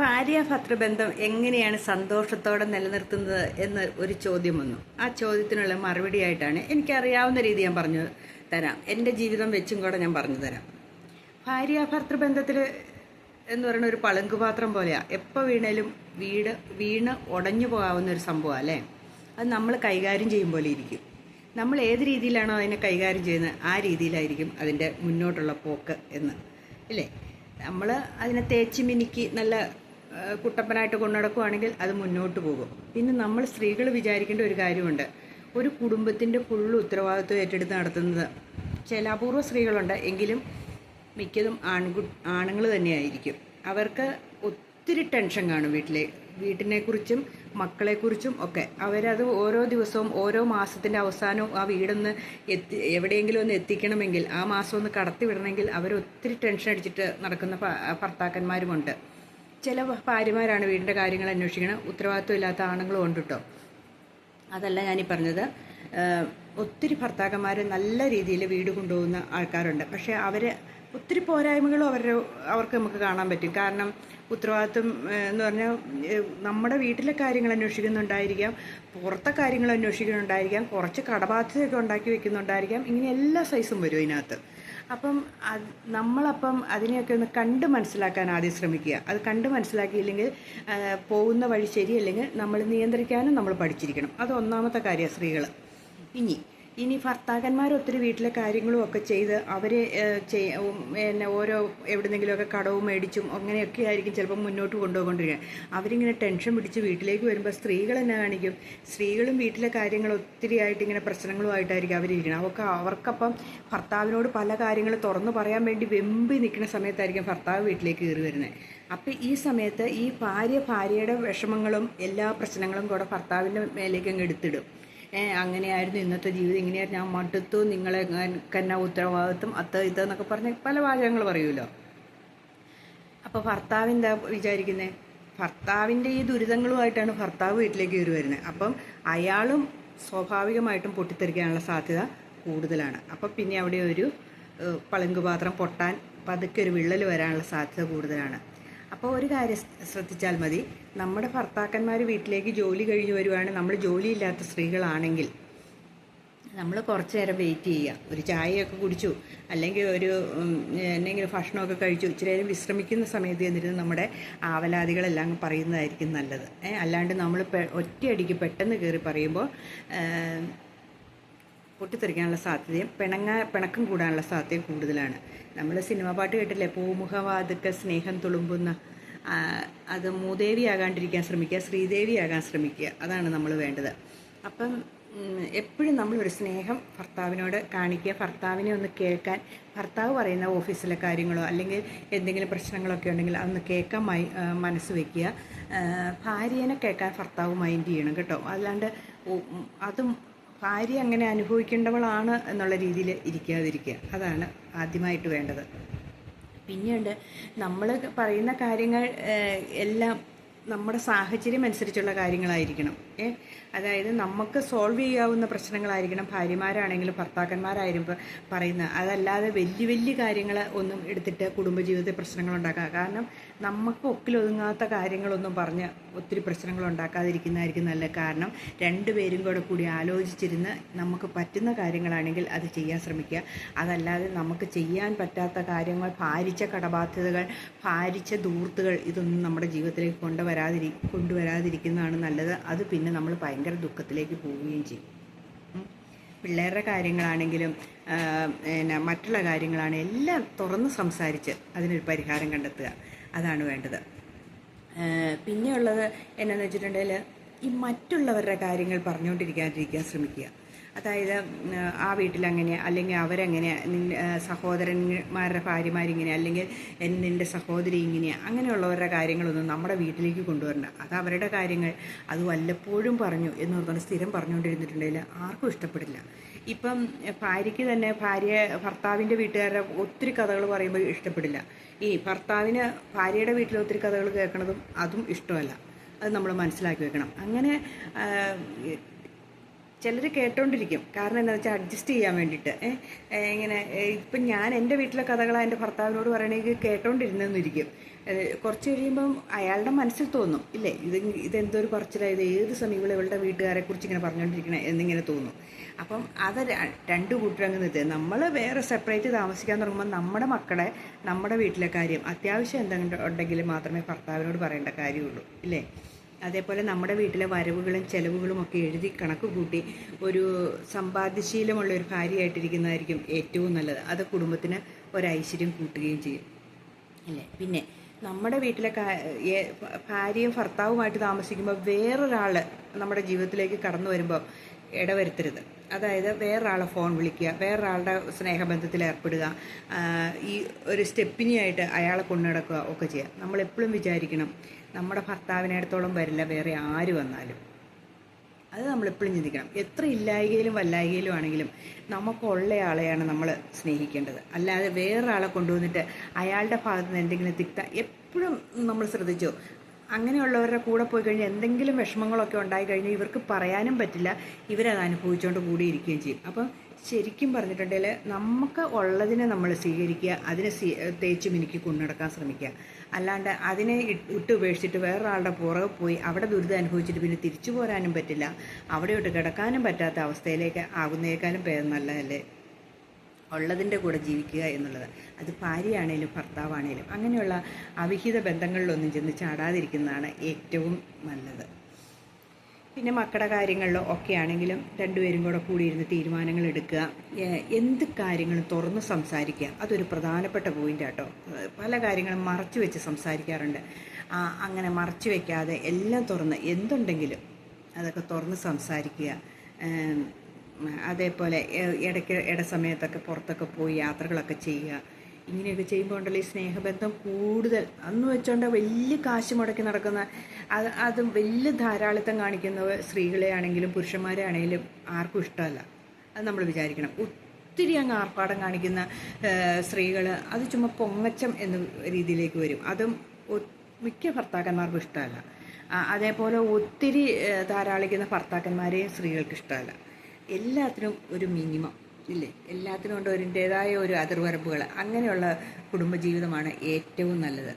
ഭാര്യ ഭർത്തൃബന്ധം എങ്ങനെയാണ് സന്തോഷത്തോടെ നിലനിർത്തുന്നത് എന്ന് ഒരു ചോദ്യം വന്നു. ആ ചോദ്യത്തിനുള്ള മറുപടിയായിട്ടാണ് എനിക്കറിയാവുന്ന രീതി ഞാൻ പറഞ്ഞു തരാം. എന്റെ ജീവിതം വെച്ചും കൂടെ ഞാൻ പറഞ്ഞു തരാം. ഭാര്യ ഭർത്തൃബന്ധത്തിൽ എന്ന് പറയുന്ന ഒരു പളുങ്കുപാത്രം പോലെയാണ് എപ്പോൾ വീണേലും വീട് വീണ് ഉടഞ്ഞു പോകാവുന്ന ഒരു സംഭവം അല്ലേ? അത് നമ്മൾ കൈകാര്യം ചെയ്യും പോലെ ഇരിക്കും. നമ്മൾ ഏത് രീതിയിലാണോ അതിനെ കൈകാര്യം ചെയ്യുന്നത് ആ രീതിയിലായിരിക്കും അതിന്റെ മുന്നോട്ടുള്ള പോക്ക് എന്ന്. അല്ലേ നമ്മൾ അതിനെ തേച്ച് മിനുക്കി നല്ല കുട്ടപ്പനായിട്ട് കൊണ്ടുനടക്കുകയാണെങ്കിൽ അത് മുന്നോട്ട് പോകും. പിന്നെ നമ്മൾ സ്ത്രീകൾ വിചാരിക്കേണ്ട ഒരു കാര്യമുണ്ട്. ഒരു കുടുംബത്തിന്റെ ഫുൾ ഉത്തരവാദിത്വം ഏറ്റെടുത്ത് നടത്തുന്നത് ചില അപൂർവ സ്ത്രീകളുണ്ട്. എങ്കിലും മിക്കതും ആൺകു ആണുങ്ങൾ തന്നെയായിരിക്കും. അവർക്ക് ഒത്തിരി ടെൻഷൻ കാണും വീട്ടിലെ വീട്ടിനെക്കുറിച്ചും മക്കളെക്കുറിച്ചും ഒക്കെ. അവരത് ഓരോ ദിവസവും ഓരോ മാസത്തിന്റെ അവസാനവും ആ വീടൊന്ന് എത്തി എവിടെയെങ്കിലും ഒന്ന് എത്തിക്കണമെങ്കിൽ ആ മാസം ഒന്ന് കടത്തി വിടണമെങ്കിൽ അവർ ഒത്തിരി ടെൻഷൻ അടിച്ചിട്ട് നടക്കുന്ന ഭർത്താക്കന്മാരുമുണ്ട്. ചില ഭാര്യമാരാണ് വീടിന്റെ കാര്യങ്ങൾ അന്വേഷിക്കുന്നത് ഉത്തരവാദിത്വം ഇല്ലാത്ത ആണുങ്ങളും ഉണ്ട് കേട്ടോ അതല്ല ഞാനീ പറഞ്ഞത്. ഒത്തിരി ഭർത്താക്കന്മാർ നല്ല രീതിയിൽ വീട് കൊണ്ടുപോകുന്ന ആൾക്കാരുണ്ട്. പക്ഷേ അവർ ഒത്തിരി പോരായ്മകളും അവരുടെ അവർക്ക് നമുക്ക് കാണാൻ പറ്റും. കാരണം ഉത്തരവാദിത്വം എന്ന് പറഞ്ഞാൽ നമ്മുടെ വീട്ടിലെ കാര്യങ്ങൾ അന്വേഷിക്കുന്നുണ്ടായിരിക്കാം പുറത്തെ കാര്യങ്ങൾ അന്വേഷിക്കുന്നുണ്ടായിരിക്കാം കുറച്ച് കടബാധ്യതയൊക്കെ ഉണ്ടാക്കി വെക്കുന്നുണ്ടായിരിക്കാം ഇങ്ങനെ എല്ലാ സൈസും വരും ഇതിനകത്ത് അപ്പം അത് നമ്മളപ്പം അതിനെയൊക്കെ ഒന്ന് കണ്ട് മനസ്സിലാക്കാൻ ആദ്യം ശ്രമിക്കുക. അത് കണ്ട് മനസ്സിലാക്കിയില്ലെങ്കിൽ പോകുന്ന വഴി ശരിയല്ലെങ്കിൽ നമ്മൾ നിയന്ത്രിക്കാനും നമ്മൾ പഠിച്ചിരിക്കണം. അത് ഒന്നാമത്തെ കാര്യമാണ് സ്ത്രീകൾ ഇനി ഇനി ഭർത്താക്കന്മാർ ഒത്തിരി വീട്ടിലെ കാര്യങ്ങളും ഒക്കെ ചെയ്ത് അവർ പിന്നെ ഓരോ എവിടെന്നെങ്കിലുമൊക്കെ കടവും മേടിച്ചും അങ്ങനെയൊക്കെ ആയിരിക്കും ചിലപ്പോൾ മുന്നോട്ട് കൊണ്ടുപോയിക്കൊണ്ടിരിക്കുക അവരിങ്ങനെ ടെൻഷൻ പിടിച്ച് വീട്ടിലേക്ക് വരുമ്പോൾ സ്ത്രീകൾ എന്നെ കാണിക്കും. സ്ത്രീകളും വീട്ടിലെ കാര്യങ്ങൾ ഒത്തിരി ആയിട്ട് ഇങ്ങനെ പ്രശ്നങ്ങളുമായിട്ടായിരിക്കും അവരിരിക്കണം അവർക്ക് അവർക്കപ്പം ഭർത്താവിനോട് പല കാര്യങ്ങൾ തുറന്നു പറയാൻ വേണ്ടി വെമ്പി നിൽക്കുന്ന സമയത്തായിരിക്കും ഭർത്താവ് വീട്ടിലേക്ക് കയറി വരുന്നത്. അപ്പം ഈ സമയത്ത് ഈ ഭാര്യ ഭാര്യയുടെ വിഷമങ്ങളും എല്ലാ പ്രശ്നങ്ങളും കൂടെ ഭർത്താവിന്റെ മേലേക്ക് അങ്ങ് എടുത്തിടും. അങ്ങനെയായിരുന്നു ഇന്നത്തെ ജീവിതം ഇങ്ങനെയായിരുന്നു. ഞാൻ മടുത്തു നിങ്ങളെ കന്ന ഉത്തരവാദിത്വം അത്ത ഇത് എന്നൊക്കെ പറഞ്ഞ് പല വാചകങ്ങൾ പറയുമല്ലോ. അപ്പോൾ ഭർത്താവ് എന്താ വിചാരിക്കുന്നത് ഭർത്താവിന്റെ ഈ ദുരിതങ്ങളുമായിട്ടാണ് ഭർത്താവ് വീട്ടിലേക്ക് കയറി വരുന്നത്. അപ്പം അയാളും സ്വാഭാവികമായിട്ടും പൊട്ടിത്തെറിക്കാനുള്ള സാധ്യത കൂടുതലാണ്. അപ്പം പിന്നെ അവിടെ ഒരു പളുങ്ക് പാത്രം പൊട്ടാൻ പതുക്കെ ഒരു വിള്ളൽ വരാനുള്ള സാധ്യത കൂടുതലാണ്. അപ്പോൾ ഒരു കാര്യം ശ്രദ്ധിച്ചാൽ മതി. നമ്മുടെ ഭർത്താക്കന്മാർ വീട്ടിലേക്ക് ജോലി കഴിഞ്ഞ് വരുവാണ്. നമ്മൾ ജോലിയില്ലാത്ത സ്ത്രീകളാണെങ്കിൽ നമ്മൾ കുറച്ച് നേരം വെയിറ്റ് ചെയ്യുക. ഒരു ചായയൊക്കെ കുടിച്ചു അല്ലെങ്കിൽ ഒരു എന്തെങ്കിലും ഭക്ഷണമൊക്കെ കഴിച്ചു ഇച്ചിരി നേരം വിശ്രമിക്കുന്ന സമയത്ത് എന്നിരുന്ന് നമ്മുടെ ആവലാതികളെല്ലാം അങ്ങ് പറയുന്നതായിരിക്കും നല്ലത്. അല്ലാണ്ട് നമ്മൾ ഒറ്റയടിക്ക് പെട്ടെന്ന് കയറി പറയുമ്പോൾ പൊട്ടിത്തെറിക്കാനുള്ള സാധ്യതയും പിണങ്ങാ പിണക്കം കൂടാനുള്ള സാധ്യതയും കൂടുതലാണ്. നമ്മൾ സിനിമ പാട്ട് കേട്ടില്ലേ? പൂമുഖവാതുക്ക സ്നേഹം തുളുമ്പുന്ന അത് മൂദേവിയാകാണ്ടിരിക്കാൻ ശ്രമിക്കുക ശ്രീദേവിയാകാൻ ശ്രമിക്കുക. അതാണ് നമ്മൾ വേണ്ടത്. അപ്പം എപ്പോഴും നമ്മളൊരു സ്നേഹം ഭർത്താവിനോട് കാണിക്കുക ഭർത്താവിനെ ഒന്ന് കേൾക്കാൻ ഭർത്താവ് പറയുന്ന ഓഫീസിലെ കാര്യങ്ങളോ അല്ലെങ്കിൽ എന്തെങ്കിലും പ്രശ്നങ്ങളൊക്കെ ഉണ്ടെങ്കിൽ അതൊന്ന് കേൾക്കാൻ മൈ മനസ്സ് വയ്ക്കുക ഭാര്യേനെ കേൾക്കാൻ ഭർത്താവ് മൈൻഡ് ചെയ്യണം കേട്ടോ. അല്ലാണ്ട് അതും ഭാര്യ അങ്ങനെ അനുഭവിക്കേണ്ടവളാണ് എന്നുള്ള രീതിയിൽ ഇരിക്കാതിരിക്കുക. അതാണ് ആദ്യമായിട്ട് വേണ്ടത്. പിന്നീട് നമ്മൾ പറയുന്ന കാര്യങ്ങൾ എല്ലാം നമ്മുടെ സാഹചര്യം അനുസരിച്ചുള്ള കാര്യങ്ങളായിരിക്കണം. ഏ അതായത് നമുക്ക് സോൾവ് ചെയ്യാവുന്ന പ്രശ്നങ്ങളായിരിക്കണം. ഭാര്യമാരാണെങ്കിലും ഭർത്താക്കന്മാരായാലും പറയുന്നത് പറയുന്ന. അതല്ലാതെ വലിയ വലിയ കാര്യങ്ങൾ ഒന്നും എടുത്തിട്ട് കുടുംബജീവിതത്തിൽ പ്രശ്നങ്ങൾ ഉണ്ടാക്കുക. കാരണം നമുക്ക് ഒക്കിലൊതുങ്ങാത്ത കാര്യങ്ങളൊന്നും പറഞ്ഞ് ഒത്തിരി പ്രശ്നങ്ങൾ ഉണ്ടാക്കാതിരിക്കുന്നതായിരിക്കും നല്ല കാരണം. രണ്ടുപേരും കൂടെ കൂടി ആലോചിച്ചിരുന്ന് നമുക്ക് പറ്റുന്ന കാര്യങ്ങളാണെങ്കിൽ അത് ചെയ്യാൻ ശ്രമിക്കുക. അതല്ലാതെ നമുക്ക് ചെയ്യാൻ പറ്റാത്ത കാര്യങ്ങൾ ഭാരിച്ച കടബാധ്യതകൾ ഭാരിച്ച ദൂർത്തുകൾ ഇതൊന്നും നമ്മുടെ ജീവിതത്തിലേക്ക് കൊണ്ടുവരാതിരി കൊണ്ടുവരാതിരിക്കുന്നതാണ് നല്ലത്. അത് പിന്നെ നമ്മൾ ഭയങ്കര ദുഃഖത്തിലേക്ക് പോവുകയും ചെയ്യും. പിള്ളേരുടെ കാര്യങ്ങളാണെങ്കിലും പിന്നെ മറ്റുള്ള കാര്യങ്ങളാണ് എല്ലാം തുറന്ന് സംസാരിച്ച് അതിനൊരു പരിഹാരം കണ്ടെത്തുക. അതാണ് വേണ്ടത്. പിന്നെയുള്ളത് എന്നാന്ന് വെച്ചിട്ടുണ്ടെങ്കിൽ ഈ മറ്റുള്ളവരുടെ കാര്യങ്ങൾ പറഞ്ഞുകൊണ്ടിരിക്കാതിരിക്കാൻ ശ്രമിക്കുക. അതായത് ആ വീട്ടിൽ അങ്ങനെ അല്ലെങ്കിൽ അവരെങ്ങനെ നിന്റെ ആ, സഹോദരന്മാരുടെ ഭാര്യമാരിങ്ങനെ അല്ലെങ്കിൽ നിന്റെ സഹോദരി ഇങ്ങനെയാണ് അങ്ങനെയുള്ളവരുടെ കാര്യങ്ങളൊന്നും നമ്മുടെ വീട്ടിലേക്ക് കൊണ്ടുവരണ്ട. അത് അവരുടെ കാര്യങ്ങൾ. അത് വല്ലപ്പോഴും പറഞ്ഞു എന്ന് പറഞ്ഞാൽ സ്ഥിരം പറഞ്ഞുകൊണ്ടിരുന്നിട്ടുണ്ടെങ്കിൽ ആർക്കും ഇഷ്ടപ്പെടില്ല. ഇപ്പം ഭാര്യയ്ക്ക് തന്നെ ഭാര്യ ഭർത്താവിന്റെ വീട്ടുകാരുടെ ഒത്തിരി കഥകൾ പറയുമ്പോൾ ഇഷ്ടപ്പെടില്ല. ഈ ഭർത്താവിന് ഭാര്യയുടെ വീട്ടിൽ ഒത്തിരി കഥകൾ കേൾക്കണതും അതും ഇഷ്ടമല്ല. അത് നമ്മൾ മനസ്സിലാക്കി വെക്കണം. അങ്ങനെ ചിലർ കേട്ടോണ്ടിരിക്കും. കാരണം എന്താ വെച്ചാൽ അഡ്ജസ്റ്റ് ചെയ്യാൻ വേണ്ടിയിട്ട് ഇങ്ങനെ ഇപ്പം ഞാൻ എന്റെ വീട്ടിലെ കഥകളാണ് എന്റെ ഭർത്താവിനോട് പറയണമെങ്കിൽ കേട്ടോണ്ടിരുന്നെന്നിരിക്കും. കുറച്ച് കഴിയുമ്പം അയാളുടെ മനസ്സിൽ തോന്നും. ഇല്ലേ ഇത് ഇതെന്തൊരു കുറച്ചിലായത് ഏത് സമയം ഇവളുടെ വീട്ടുകാരെ കുറിച്ച് ഇങ്ങനെ പറഞ്ഞുകൊണ്ടിരിക്കണേ എന്നിങ്ങനെ തോന്നും. അപ്പം അത് രണ്ട് കൂട്ടരങ്ങ് നിർത്തി നമ്മൾ വേറെ സെപ്പറേറ്റ് താമസിക്കാൻ തുടങ്ങുമ്പോൾ നമ്മുടെ മക്കളെ നമ്മുടെ വീട്ടിലെ കാര്യം അത്യാവശ്യം എന്തെങ്കിലും ഉണ്ടെങ്കിൽ മാത്രമേ ഭർത്താവിനോട് പറയേണ്ട കാര്യമുള്ളൂ. ഇല്ലേ? അതേപോലെ നമ്മുടെ വീട്ടിലെ വരവുകളും ചെലവുകളും ഒക്കെ എഴുതി കണക്ക് കൂട്ടി ഒരു സമ്പാദ്യശീലമുള്ള ഒരു ഭാര്യയായിട്ടിരിക്കുന്നതായിരിക്കും ഏറ്റവും നല്ലത്. അത് കുടുംബത്തിന് ഒരൈശ്വര്യം കൂട്ടുകയും ചെയ്യും. അല്ലേ? പിന്നെ നമ്മുടെ വീട്ടിലെ ഭാര്യയും ഭർത്താവുമായിട്ട് താമസിക്കുമ്പോൾ വേറൊരാൾ നമ്മുടെ ജീവിതത്തിലേക്ക് കടന്നു വരുമ്പോൾ ഇടവരുത്തരുത്. അതായത് വേറൊരാളെ ഫോൺ വിളിക്കുക വേറൊരാളുടെ സ്നേഹബന്ധത്തിൽ ഏർപ്പെടുക ഈ ഒരു സ്റ്റെപ്പിനിയായിട്ട് അയാളെ കൊണ്ടു നടക്കുക ഒക്കെ ചെയ്യുക. നമ്മൾ എപ്പോഴും വിചാരിക്കണം നമ്മുടെ ഭർത്താവിനടുത്തോളം വരില്ല വേറെ ആര് വന്നാലും. അത് നമ്മൾ എപ്പോഴും ചിന്തിക്കണം. എത്ര ഇല്ലായികയിലും വല്ലായികയിലും ആണെങ്കിലും നമുക്കുള്ള ആളെയാണ് നമ്മൾ സ്നേഹിക്കേണ്ടത്. അല്ലാതെ വേറൊരാളെ കൊണ്ടുവന്നിട്ട് അയാളുടെ ഭാഗത്ത് നിന്ന് എന്തെങ്കിലും തിക്ത എപ്പോഴും നമ്മൾ ശ്രദ്ധിച്ചോ അങ്ങനെയുള്ളവരുടെ കൂടെ പോയി കഴിഞ്ഞാൽ എന്തെങ്കിലും വിഷമങ്ങളൊക്കെ ഉണ്ടായി കഴിഞ്ഞാൽ ഇവർക്ക് പറയാനും പറ്റില്ല. ഇവരത് അനുഭവിച്ചുകൊണ്ട് കൂടി ഇരിക്കുകയും ചെയ്യും. അപ്പം ശരിക്കും പറഞ്ഞിട്ടുണ്ടെങ്കിൽ നമുക്ക് ഉള്ളതിനെ നമ്മൾ സ്വീകരിക്കുക അതിനെ തേച്ച് മിനുക്കി കൊണ്ടുനടക്കാൻ ശ്രമിക്കുക. അല്ലാണ്ട് അതിനെ ഇട്ട് ഉപേക്ഷിച്ചിട്ട് വേറൊരാളുടെ പുറകെ പോയി അവിടെ ദുരിതം അനുഭവിച്ചിട്ട് പിന്നെ തിരിച്ചു പോരാനും പറ്റില്ല. അവിടെയോട്ട് കിടക്കാനും പറ്റാത്ത അവസ്ഥയിലേക്ക് ആകുന്നേക്കാളും പേര് നല്ലതല്ലേ? ഉള്ളതിന്റെ കൂടെ ജീവിക്കുക എന്നുള്ളത്. അത് ഭാര്യയാണേലും ഭർത്താവാണേലും അങ്ങനെയുള്ള അവിഹിത ബന്ധങ്ങളിലൊന്നും ചെന്ന് ചാടാതിരിക്കുന്നതാണ് ഏറ്റവും നല്ലത്. പിന്നെ മക്കളുടെ കാര്യങ്ങളിലോ ഒക്കെ ആണെങ്കിലും രണ്ടുപേരും കൂടെ കൂടിയിരുന്ന് തീരുമാനങ്ങൾ എടുക്കുക. എന്ത് കാര്യങ്ങളും തുറന്ന് സംസാരിക്കുക. അതൊരു പ്രധാനപ്പെട്ട പോയിന്റ് ആട്ടോ. പല കാര്യങ്ങളും മറച്ചു വെച്ച് സംസാരിക്കാറുണ്ട്. അങ്ങനെ മറച്ചു വെക്കാതെ എല്ലാം തുറന്ന് എന്തുണ്ടെങ്കിലും അതൊക്കെ തുറന്ന് സംസാരിക്കുക. അതേപോലെ ഇടയ്ക്ക് ഇട സമയത്തൊക്കെ പുറത്തൊക്കെ പോയി യാത്രകളൊക്കെ ചെയ്യുക. ഇങ്ങനെയൊക്കെ ചെയ്യുമ്പോൾ ഉണ്ടല്ലോ ഈ സ്നേഹബന്ധം കൂടുതൽ. അന്ന് വെച്ചോണ്ട് വലിയ കാശ് മുടക്കി നടക്കുന്ന അത് അത് വലിയ ധാരാളിത്തം കാണിക്കുന്ന സ്ത്രീകളെ ആണെങ്കിലും പുരുഷന്മാരെ ആണെങ്കിലും ആർക്കും ഇഷ്ടമല്ല. അത് നമ്മൾ വിചാരിക്കണം. ഒത്തിരി അങ്ങ് ആർപ്പാടം കാണിക്കുന്ന സ്ത്രീകൾ അത് ചുമ്മാ പൊങ്ങച്ചം എന്ന രീതിയിലേക്ക് വരും. അതും മിക്ക ഭർത്താക്കന്മാർക്കും ഇഷ്ടമല്ല. അതേപോലെ ഒത്തിരി ധാരാളിക്കുന്ന ഭർത്താക്കന്മാരെയും സ്ത്രീകൾക്ക് ഇഷ്ടമല്ല. എല്ലാത്തിനും ഒരു മിനിമം ഇല്ലേ? എല്ലാത്തിനും ഉണ്ട് അതിന്റേതായ ഒരു അതിർവരമ്പുകൾ അങ്ങനെയുള്ള കുടുംബജീവിതമാണ് ഏറ്റവും നല്ലത്.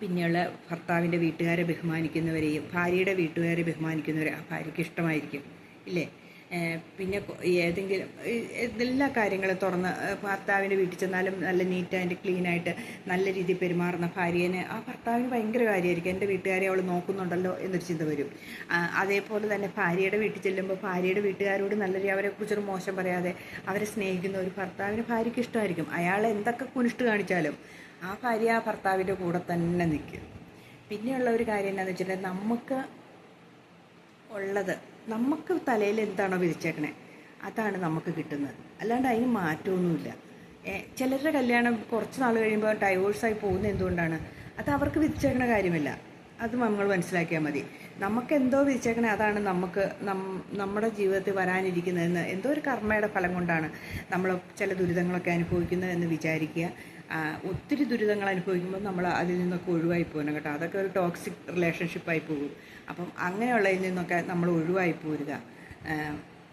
പിന്നെയുള്ള ഭർത്താവിന്റെ വീട്ടുകാരെ ബഹുമാനിക്കുന്നവരെയും ഭാര്യയുടെ വീട്ടുകാരെ ബഹുമാനിക്കുന്നവരെ ആ ഭാര്യയ്ക്ക് ഇഷ്ടമായിരിക്കും ഇല്ലേ? പിന്നെ ഏതെങ്കിലും എല്ലാ കാര്യങ്ങളും തുറന്ന് ഭർത്താവിന്റെ വീട്ടിൽ ചെന്നാലും നല്ല നീറ്റ് ആൻഡ് ക്ലീൻ ആയിട്ട് നല്ല രീതിയിൽ പെരുമാറുന്ന ഭാര്യേനെ ആ ഭർത്താവിന് ഭയങ്കര കാര്യമായിരിക്കും. എന്റെ വീട്ടുകാരെ അവൾ നോക്കുന്നുണ്ടല്ലോ എന്നൊരു ചിന്ത വരും. അതേപോലെ തന്നെ ഭാര്യയുടെ വീട്ടിൽ ചെല്ലുമ്പോൾ ഭാര്യയുടെ വീട്ടുകാരോട് നല്ല രീതി അവരെക്കുറിച്ചൊരു മോശം പറയാതെ അവരെ സ്നേഹിക്കുന്ന ഒരു ഭർത്താവിന് ഭാര്യയ്ക്ക് ഇഷ്ടമായിരിക്കും. അയാൾ എന്തൊക്കെ കുനിഷ്ട് കാണിച്ചാലും ആ ഭാര്യ ആ ഭർത്താവിന്റെ കൂടെ തന്നെ നിൽക്കും. പിന്നെയുള്ള ഒരു കാര്യം എന്താണെന്ന് വെച്ചിട്ടുണ്ടെങ്കിൽ നമുക്ക് ഉള്ളത് നമുക്ക് തലയിൽ എന്താണോ വിരിച്ചേക്കണേ അതാണ് നമുക്ക് കിട്ടുന്നത്. അല്ലാണ്ട് അതിന് മാറ്റമൊന്നുമില്ല. ചിലരുടെ കല്യാണം കുറച്ച് നാൾ കഴിയുമ്പോൾ ഡൈവോഴ്സായി പോകുന്നത് എന്തുകൊണ്ടാണ്? അത് അവർക്ക് വിരിച്ചേക്കണ കാര്യമില്ല. അത് നമ്മൾ മനസ്സിലാക്കിയാൽ മതി. നമുക്ക് എന്തോ വിരിച്ചേക്കണേ അതാണ് നമുക്ക് നമ്മുടെ ജീവിതത്തിൽ വരാനിരിക്കുന്നതെന്ന് എന്തോ ഒരു കർമ്മയുടെ ഫലം കൊണ്ടാണ് നമ്മൾ ചില ദുരിതങ്ങളൊക്കെ അനുഭവിക്കുന്നത് എന്ന് വിചാരിക്കുക. ഒത്തിരി ദുരിതങ്ങൾ അനുഭവിക്കുമ്പോൾ നമ്മൾ അതിൽ നിന്നൊക്കെ ഒഴിവായി പോകണം കേട്ടോ. അതൊക്കെ ഒരു ടോക്സിക് റിലേഷൻഷിപ്പായി പോകും. അപ്പം അങ്ങനെയുള്ളതിൽ നിന്നൊക്കെ നമ്മൾ ഒഴിവായി പോരുക.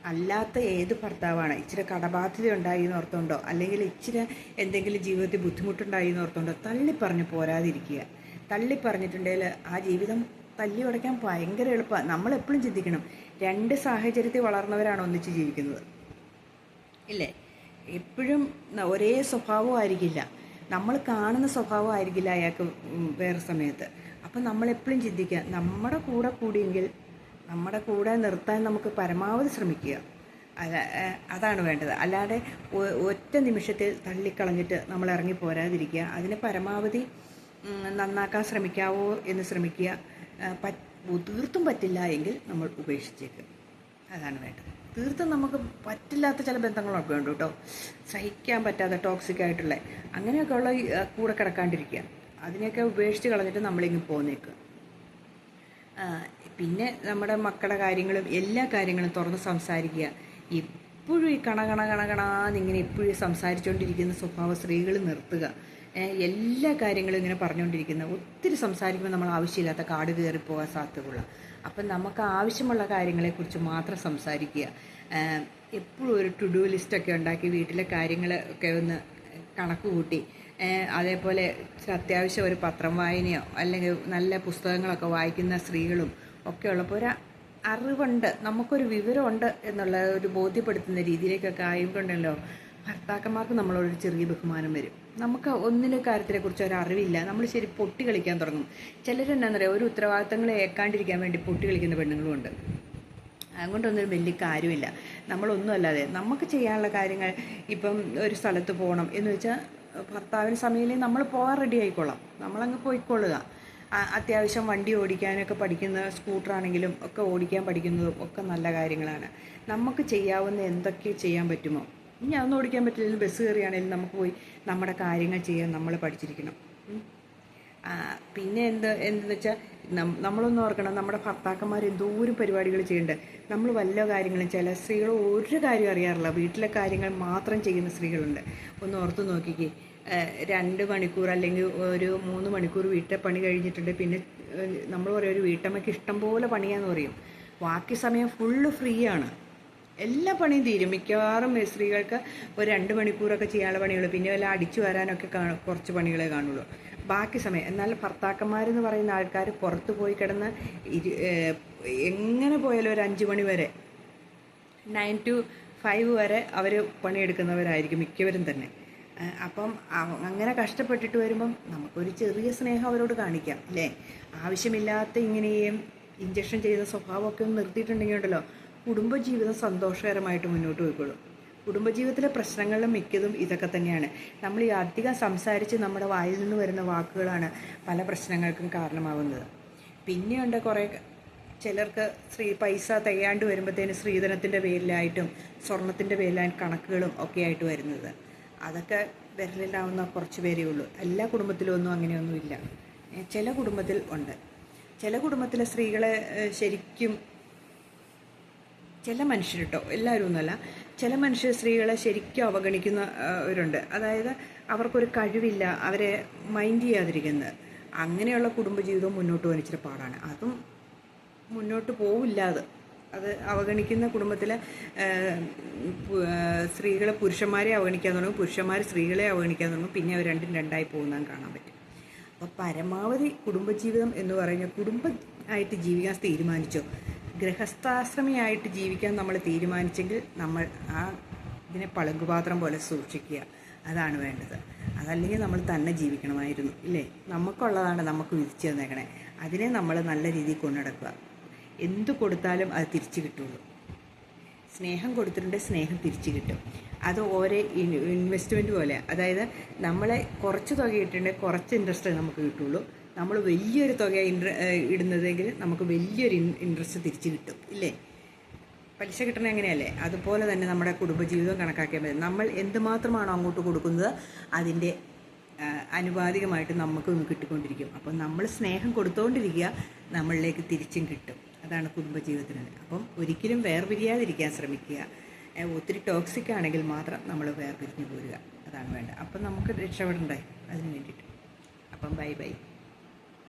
അല്ലാത്ത ഏത് ഭർത്താവാണ് ഇച്ചിരി കടബാധ്യത ഉണ്ടായി എന്ന് ഓർത്തുണ്ടോ അല്ലെങ്കിൽ ഇച്ചിരി എന്തെങ്കിലും ജീവിതത്തിൽ ബുദ്ധിമുട്ടുണ്ടായി എന്ന് ഓർത്തുണ്ടോ തള്ളി പറഞ്ഞ് പോരാതിരിക്കുക. തള്ളി പറഞ്ഞിട്ടുണ്ടെങ്കിൽ ആ ജീവിതം തല്ലി ഉടയ്ക്കാൻ ഭയങ്കര എളുപ്പമാണ്. നമ്മളെപ്പോഴും ചിന്തിക്കണം രണ്ട് സാഹചര്യത്തിൽ വളർന്നവരാണ് ഒന്നിച്ച് ജീവിക്കുന്നത്. ഇല്ലേ? എപ്പോഴും ഒരേ സ്വഭാവമായിരിക്കില്ല നമ്മൾ കാണുന്ന സ്വഭാവമായിരിക്കില്ല അയാൾക്ക് വേറെ സമയത്ത്. അപ്പം നമ്മളെപ്പോഴും ചിന്തിക്കുക നമ്മുടെ കൂടെ കൂടിയെങ്കിൽ നമ്മുടെ കൂടെ നിർത്താൻ നമുക്ക് പരമാവധി ശ്രമിക്കുക. അല്ല അതാണ് വേണ്ടത്. അല്ലാതെ ഒറ്റ നിമിഷത്തിൽ തള്ളിക്കളഞ്ഞിട്ട് നമ്മൾ ഇറങ്ങി പോരാതിരിക്കുക. അതിനെ പരമാവധി നന്നാക്കാൻ ശ്രമിക്കാവോ എന്ന് ശ്രമിക്കുക. തീർത്തും പറ്റില്ല എങ്കിൽ നമ്മൾ ഉപേക്ഷിച്ചേക്കും. അതാണ് വേണ്ടത്. തീർത്തും നമുക്ക് പറ്റില്ലാത്ത ചില ബന്ധങ്ങളൊക്കെ ഉണ്ട് കേട്ടോ. സഹിക്കാൻ പറ്റാത്ത ടോക്സിക് ആയിട്ടുള്ള അങ്ങനെയൊക്കെ ഉള്ള കൂടെ കിടക്കാണ്ടിരിക്കുക. അതിനെയൊക്കെ ഉപേക്ഷിച്ച് കളഞ്ഞിട്ട് നമ്മളിങ്ങ് പോന്നേക്കുക പിന്നെ നമ്മുടെ മക്കളുടെ കാര്യങ്ങളും എല്ലാ കാര്യങ്ങളും തുറന്ന് സംസാരിക്കുക. ഇപ്പോഴും ഈ കണ കണ കണ കണാന്നിങ്ങനെ എപ്പോഴും സംസാരിച്ചുകൊണ്ടിരിക്കുന്ന സ്വഭാവ സ്ത്രീകൾ നിർത്തുക. എല്ലാ കാര്യങ്ങളും ഇങ്ങനെ പറഞ്ഞുകൊണ്ടിരിക്കുന്ന ഒത്തിരി സംസാരിക്കുമ്പോൾ നമ്മൾ ആവശ്യമില്ലാത്ത കാട് കയറി പോകാൻ സാധ്യതയുള്ള അപ്പം നമുക്ക് ആവശ്യമുള്ള കാര്യങ്ങളെക്കുറിച്ച് മാത്രം സംസാരിക്കുക. എപ്പോഴും ഒരു ടു ഡു ലിസ്റ്റൊക്കെ ഉണ്ടാക്കി വീട്ടിലെ കാര്യങ്ങൾ ഒക്കെ ഒന്ന് കണക്ക് കൂട്ടി അതേപോലെ അത്യാവശ്യം ഒരു പത്രം വായനയോ അല്ലെങ്കിൽ നല്ല പുസ്തകങ്ങളൊക്കെ വായിക്കുന്ന സ്ത്രീകളും ഒക്കെ ഉള്ളപ്പോൾ ഒരു അറിവുണ്ട്. നമുക്കൊരു വിവരമുണ്ട് എന്നുള്ള ഒരു ബോധ്യപ്പെടുത്തുന്ന രീതിയിലേക്കൊക്കെ ആയിക്കൊണ്ടല്ലോ ഭർത്താക്കന്മാർക്ക് നമ്മളോടൊരു ചെറിയ ബഹുമാനം വരും. നമുക്ക് ഒന്നിലെ കാര്യത്തിനെക്കുറിച്ച് ഒരു അറിവില്ല. നമ്മൾ ശരി പൊട്ടി കളിക്കാൻ തുടങ്ങും. ചിലരെന്താണെന്ന് പറയുക ഒരു ഉത്തരവാദിത്തങ്ങളെ ഏക്കാണ്ടിരിക്കാൻ വേണ്ടി പൊട്ടി കളിക്കുന്ന പെണ്ണുങ്ങളുമുണ്ട് അതുകൊണ്ടൊന്നും വലിയ കാര്യമില്ല. നമ്മളൊന്നും അല്ലാതെ നമുക്ക് ചെയ്യാനുള്ള കാര്യങ്ങൾ ഇപ്പം ഒരു സ്ഥലത്ത് പോകണം എന്ന് വെച്ചാൽ ഭർത്താവിന് സമയമില്ലെങ്കിൽ നമ്മൾ പോകാൻ റെഡി ആയിക്കോളാം. നമ്മളങ്ങ് പോയിക്കൊള്ളുക. അത്യാവശ്യം വണ്ടി ഓടിക്കാനൊക്കെ പഠിക്കുന്ന സ്കൂട്ടറാണെങ്കിലും ഒക്കെ ഓടിക്കാൻ പഠിക്കുന്നതും ഒക്കെ നല്ല കാര്യങ്ങളാണ്. നമുക്ക് ചെയ്യാവുന്ന എന്തൊക്കെ ചെയ്യാൻ പറ്റുമോ? ഇനി അതൊന്നും ഓടിക്കാൻ പറ്റില്ല ബസ് കയറിയാണെങ്കിലും നമുക്ക് പോയി നമ്മുടെ കാര്യങ്ങൾ ചെയ്യാൻ നമ്മൾ പഠിച്ചിരിക്കണം. പിന്നെ എന്ത് എന്തെന്ന് വെച്ചാൽ നമ്മളൊന്നും ഓർക്കണം നമ്മുടെ ഭർത്താക്കന്മാർ എന്തോരം പരിപാടികൾ ചെയ്യുന്നുണ്ട് നമ്മൾ വല്ല കാര്യങ്ങളും ചില സ്ത്രീകൾ ഒരു കാര്യം അറിയാറില്ല. വീട്ടിലെ കാര്യങ്ങൾ മാത്രം ചെയ്യുന്ന സ്ത്രീകളുണ്ട്. ഒന്ന് ഓർത്ത് നോക്കിക്കേ. രണ്ട് മണിക്കൂർ അല്ലെങ്കിൽ ഒരു മൂന്ന് മണിക്കൂർ വീട്ടിലെ പണി കഴിഞ്ഞിട്ടുണ്ട്. പിന്നെ നമ്മൾ പറയും ഒരു വീട്ടമ്മയ്ക്ക് ഇഷ്ടം പോലെ പണിയാന്ന് പറയും. ബാക്കി സമയം ഫുള്ള് ഫ്രീ ആണ് എല്ലാ പണിയും തീരും. മിക്കവാറും സ്ത്രീകൾക്ക് ഒരു രണ്ട് മണിക്കൂറൊക്കെ ചെയ്യാനുള്ള പണിയുള്ളൂ. പിന്നെ വല്ല അടിച്ചു വരാനൊക്കെ കാണും കുറച്ച് പണികളെ കാണുള്ളൂ. ബാക്കി സമയം എന്നാൽ ഭർത്താക്കന്മാരെന്ന് പറയുന്ന ആൾക്കാർ പുറത്ത് പോയി കിടന്ന് ഇരു എങ്ങനെ പോയാലും ഒരു അഞ്ച് മണി വരെ നയൻ ടു ഫൈവ് വരെ അവർ പണിയെടുക്കുന്നവരായിരിക്കും മിക്കവരും തന്നെ. അപ്പം അങ്ങനെ കഷ്ടപ്പെട്ടിട്ട് വരുമ്പം നമുക്കൊരു ചെറിയ സ്നേഹം അവരോട് കാണിക്കാം അല്ലേ? ആവശ്യമില്ലാത്ത ഇങ്ങനെയും ഇഞ്ചക്ഷൻ ചെയ്ത സ്വഭാവമൊക്കെ ഒന്ന് നിർത്തിയിട്ടുണ്ടെങ്കിൽ ഉണ്ടല്ലോ കുടുംബജീവിതം സന്തോഷകരമായിട്ട് മുന്നോട്ട് പോയിക്കോളും. കുടുംബജീവിതത്തിലെ പ്രശ്നങ്ങളിലും മിക്കതും ഇതൊക്കെ തന്നെയാണ്. നമ്മൾ ഈ അധികം സംസാരിച്ച് നമ്മുടെ വായിൽ നിന്ന് വരുന്ന വാക്കുകളാണ് പല പ്രശ്നങ്ങൾക്കും കാരണമാവുന്നത്. പിന്നെയുണ്ട് കുറേ ചിലർക്ക് സ്ത്രീ പൈസ തികയാണ്ട് വരുമ്പോഴത്തേന് സ്ത്രീധനത്തിന്റെ പേരിലായിട്ടും സ്വർണത്തിന്റെ പേരിലായിട്ട് കണക്കുകളും ഒക്കെ ആയിട്ട് വരുന്നത്. അതൊക്കെ വിരലിലാവുന്ന കുറച്ച് പേരേ ഉള്ളൂ. എല്ലാ കുടുംബത്തിലും ഒന്നും അങ്ങനെയൊന്നുമില്ല ചില കുടുംബത്തിൽ ഉണ്ട്. ചില കുടുംബത്തിലെ സ്ത്രീകളെ ശരിക്കും ചില മനുഷ്യർ കേട്ടോ എല്ലാവരും ഒന്നുമല്ല. ചില മനുഷ്യർ സ്ത്രീകളെ ശരിക്കും അവഗണിക്കുന്നവരുണ്ട് അതായത് അവർക്കൊരു കഴിവില്ല അവരെ മൈൻഡ് ചെയ്യാതിരിക്കുന്നത്. അങ്ങനെയുള്ള കുടുംബജീവിതവും മുന്നോട്ട് ഇച്ചിരി പാടാണ്. അതും മുന്നോട്ട് പോവില്ല അത്. അത് അവഗണിക്കുന്ന കുടുംബത്തിലെ സ്ത്രീകളെ പുരുഷന്മാരെ അവഗണിക്കാൻ തുടങ്ങും. പുരുഷന്മാർ സ്ത്രീകളെ അവഗണിക്കാൻ തുടങ്ങും. പിന്നെ അവർ രണ്ടും രണ്ടായി പോകുന്നതും കാണാൻ പറ്റും. അപ്പോൾ പരമാവധി കുടുംബജീവിതം എന്ന് പറഞ്ഞാൽ കുടുംബം ആയിട്ട് ജീവിക്കാൻ തീരുമാനിച്ചോ ഗൃഹസ്ഥാശ്രമിയായിട്ട് ജീവിക്കാൻ നമ്മൾ തീരുമാനിച്ചെങ്കിൽ നമ്മൾ ആ ഇതിനെ പളുങ്കുപാത്രം പോലെ സൂക്ഷിക്കുക. അതാണ് വേണ്ടത്. അതല്ലെങ്കിൽ നമ്മൾ തന്നെ ജീവിക്കണമായിരുന്നു. ഇല്ലേ? നമുക്കുള്ളതാണ് നമുക്ക് വിധിച്ചു തന്നേക്കണേ. അതിനെ നമ്മൾ നല്ല രീതിയിൽ കൊണ്ടുനടക്കുക. എന്ത് കൊടുത്താലും അത് തിരിച്ചു കിട്ടുള്ളൂ. സ്നേഹം കൊടുത്തിട്ടുണ്ട് സ്നേഹം തിരിച്ചു കിട്ടും. അത് ഓരോ ഇൻവെസ്റ്റ്മെന്റ് പോലെ അതായത് നമ്മളെ കുറച്ച് തുക കുറച്ച് ഇൻട്രസ്റ്റ് നമുക്ക് കിട്ടുള്ളൂ. നമ്മൾ വലിയൊരു തുക ഇൻട്ര ഇടുന്നതെങ്കിൽ നമുക്ക് വലിയൊരു ഇൻട്രസ്റ്റ് തിരിച്ച് കിട്ടും ഇല്ലേ? പലിശ കിട്ടണ എങ്ങനെയല്ലേ? അതുപോലെ തന്നെ നമ്മുടെ കുടുംബജീവിതം കണക്കാക്കിയാൽ മതി. നമ്മൾ എന്തുമാത്രമാണോ അങ്ങോട്ട് കൊടുക്കുന്നത് അതിന്റെ അനുപാതികമായിട്ട് നമുക്കും കിട്ടിക്കൊണ്ടിരിക്കും. അപ്പം നമ്മൾ സ്നേഹം കൊടുത്തുകൊണ്ടിരിക്കുക നമ്മളിലേക്ക് തിരിച്ചും കിട്ടും. അതാണ് കുടുംബജീവിതത്തിന്. അപ്പം ഒരിക്കലും വേർപിരിയാതിരിക്കാൻ ശ്രമിക്കുക. ഒത്തിരി ടോക്സിക് ആണെങ്കിൽ മാത്രം നമ്മൾ വേർപിരിഞ്ഞു പോരുക. അതാണ് വേണ്ടത്. അപ്പം നമുക്ക് രക്ഷപ്പെടണ്ടേ? അതിന് വേണ്ടിയിട്ട്. അപ്പം ബൈ ബൈ.